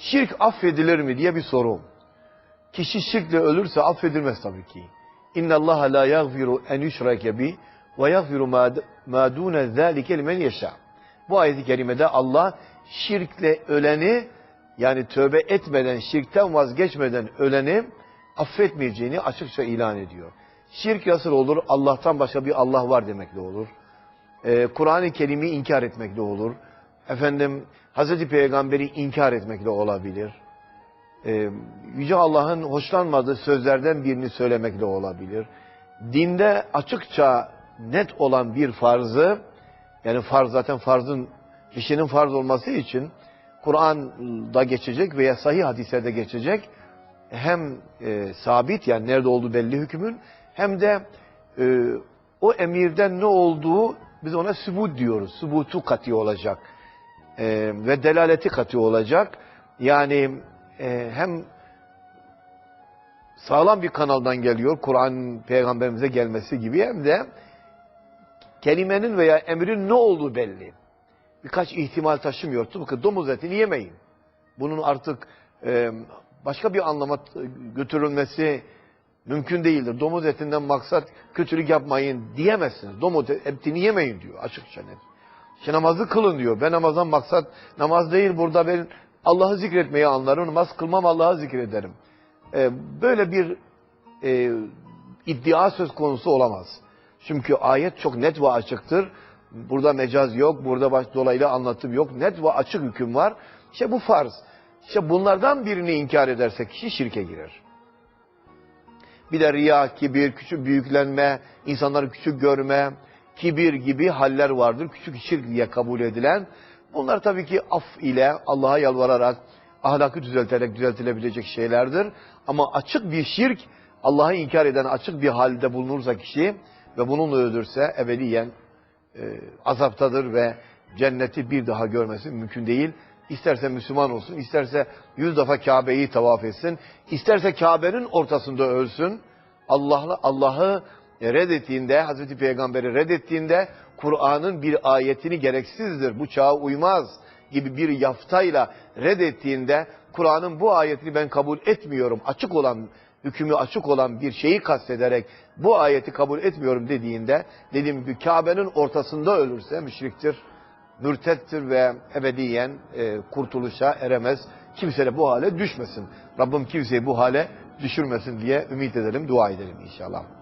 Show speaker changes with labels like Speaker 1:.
Speaker 1: Şirk affedilir mi diye bir soru. Kişi şirkle ölürse affedilmez tabii ki. İnna Allah la yaghfiru en yushrake bi ve yaghfiru ma dune zalike limen yasha. Bu ayet-i kerimede Allah şirkle öleni yani tövbe etmeden, şirkten vazgeçmeden öleni affetmeyeceğini açıkça ilan ediyor. Şirk nasıl olur? Allah'tan başka bir Allah var demekle olur. Ee, Kur'an-ı Kerim'i inkar etmekle olur. Efendim Hazreti Peygamber'i inkar etmekle olabilir. Ee, Yüce Allah'ın hoşlanmadığı sözlerden birini söylemekle olabilir. Dinde açıkça net olan bir farzı, yani farz zaten farzın, kişinin farz olması için Kur'an'da geçecek veya sahih hadislerde geçecek hem e, sabit yani nerede olduğu belli hükmün hem de e, o emirden ne olduğu biz ona sübut diyoruz. Sübutu katı olacak. E, ve delaleti katı olacak. Yani e, hem sağlam bir kanaldan geliyor Kur'an peygamberimize gelmesi gibi hem de kelimenin veya emrin ne olduğu belli. Birkaç ihtimal taşımıyor. Tıpkı domuz etini yemeyin. Bunun artık e, başka bir anlama götürülmesi mümkün değildir. Domuz etinden maksat kötülük yapmayın diyemezsiniz. Domuz etini yemeyin diyor açıkça net. İşte namazı kılın diyor. Ben namazdan maksat namaz değil burada ben Allah'ı zikretmeyi anlarım. Namaz kılmam Allah'ı zikrederim. Ee, böyle bir e, iddia söz konusu olamaz. Çünkü ayet çok net ve açıktır. Burada mecaz yok, burada baş, dolaylı anlatım yok. Net ve açık hüküm var. İşte bu farz. İşte bunlardan birini inkar ederse kişi şirke girer. Bir de riya, kibir, küçük büyüklenme, insanları küçük görme, kibir gibi haller vardır. Küçük şirk diye kabul edilen. Bunlar tabii ki af ile Allah'a yalvararak, ahlakı düzelterek düzeltilebilecek şeylerdir. Ama açık bir şirk, Allah'ı inkar eden açık bir halde bulunursa kişi ve bununla öldürse ebediyen e, azaptadır ve cenneti bir daha görmesi mümkün değil. İsterse Müslüman olsun, isterse yüz defa Kabe'yi tavaf etsin, isterse Kabe'nin ortasında ölsün. Allah'ı reddettiğinde, Hazreti Peygamber'i reddettiğinde Kur'an'ın bir ayetini gereksizdir, bu çağa uymaz gibi bir yaftayla reddettiğinde Kur'an'ın bu ayetini ben kabul etmiyorum, açık olan, hükmü açık olan bir şeyi kastederek bu ayeti kabul etmiyorum dediğinde dediğim gibi Kabe'nin ortasında ölürse müşriktir, mürtettir ve ebediyen e, kurtuluşa eremez. Kimse de bu hale düşmesin. Rabbim kimseyi bu hale düşürmesin diye ümit edelim, dua edelim inşallah.